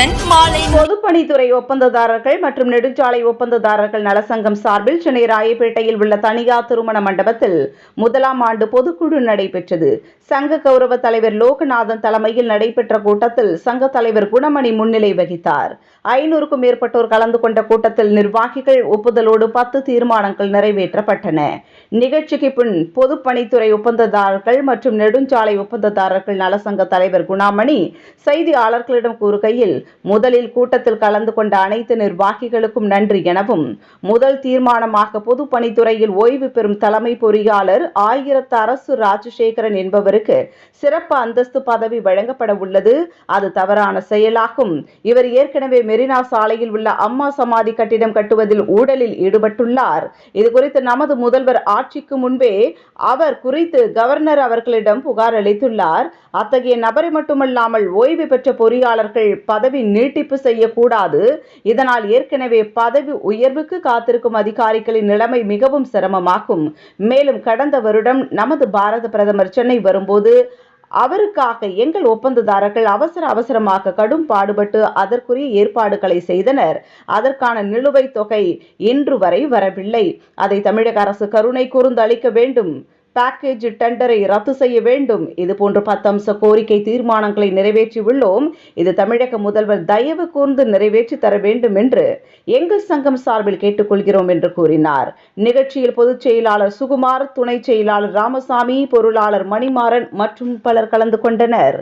அன்புடன் மாலை. பொதுப்பணித்துறை ஒப்பந்ததாரர்கள் மற்றும் நெடுஞ்சாலை ஒப்பந்ததாரர்கள் நலசங்கம் சார்பில் சென்னை ராயப்பேட்டையில் உள்ள தனியார் திருமண மண்டபத்தில் முதலாம் ஆண்டு பொதுக்குழு நடைபெற்றது. சங்க கௌரவ தலைவர் லோகநாதன் தலைமையில் நடைபெற்ற கூட்டத்தில் சங்க தலைவர் குணமணி முன்னிலை வகித்தார். ஐநூறுக்கும் மேற்பட்டோர் கலந்து கொண்ட கூட்டத்தில் நிர்வாகிகள் ஒப்புதலோடு பத்து தீர்மானங்கள் நிறைவேற்றப்பட்டன. நிகழ்ச்சிக்கு பின் பொதுப்பணித்துறை ஒப்பந்ததாரர்கள் மற்றும் நெடுஞ்சாலை ஒப்பந்ததாரர்கள் நலசங்க தலைவர் குணாமணி செய்தியாளர்களிடம் கூறுகையில் முதலில் கூட்டத்தில் கலந்து கொண்ட அனைத்து நிர்வாகிகளுக்கும் நன்றி எனவும் முதல் தீர்மானமாக பொதுப்பணித்துறையில் ஓய்வு பெறும் தலைமை பொறியாளர் ஆயிரத்து அரசு ராஜசேகரன் என்பவருக்கு சிறப்பு அந்தஸ்து பதவி வழங்கப்பட உள்ளது. அது தவறான செயலாகும். இவர் ஏற்கனவே மெரினா சாலையில் உள்ள அம்மா சமாதி கட்டிடம் கட்டுவதில் ஊழலில் ஈடுபட்டுள்ளார். இதுகுறித்து நமது முதல்வர் ஆட்சிக்கு முன்பே அவர் குறித்து கவர்னர் அவர்களிடம் புகார் அளித்துள்ளார். அத்தகைய நபரை மட்டுமல்லாமல் ஓய்வு பெற்ற பொறியாளர்கள் பதவி பதவி நீட்டிப்பு செய்யக்கூடாது. இதனால் ஏற்கனவே பதவி உயர்வுக்கு காத்திருக்கும் அதிகாரிகளின் நிலைமை மிகவும் சிரமமாகும். மேலும் கடந்த வருடம் நமது பாரத பிரதமர் சென்னை வரும்போது அவருக்காக எங்கள் ஒப்பந்ததாரர்கள் அவசர அவசரமாக கடும் பாடுபட்டு அதற்குரிய ஏற்பாடுகளை செய்தனர். அதற்கான நிலுவைத் தொகை இன்று வரை வரவில்லை. அதை தமிழக அரசு கருணை கூர்ந்து அளிக்க வேண்டும். பேக்கேஜ் டெண்டரை ரத்து செய்ய வேண்டும். இது போன்ற பத்து அம்ச கோரிக்கை தீர்மானங்களை நிறைவேற்றி உள்ளோம் இது தமிழக முதல்வர் தயவு கூர்ந்து நிறைவேற்றி தர வேண்டும் என்று எங்கள் சங்கம் சார்பில் கேட்டுக்கொள்கிறோம் என்று கூறினார். நிகழ்ச்சியில் பொதுச் செயலாளர் சுகுமார் துணை செயலாளர் ராமசாமி பொருளாளர் மணிமாறன் மற்றும் பலர் கலந்து கொண்டனர்.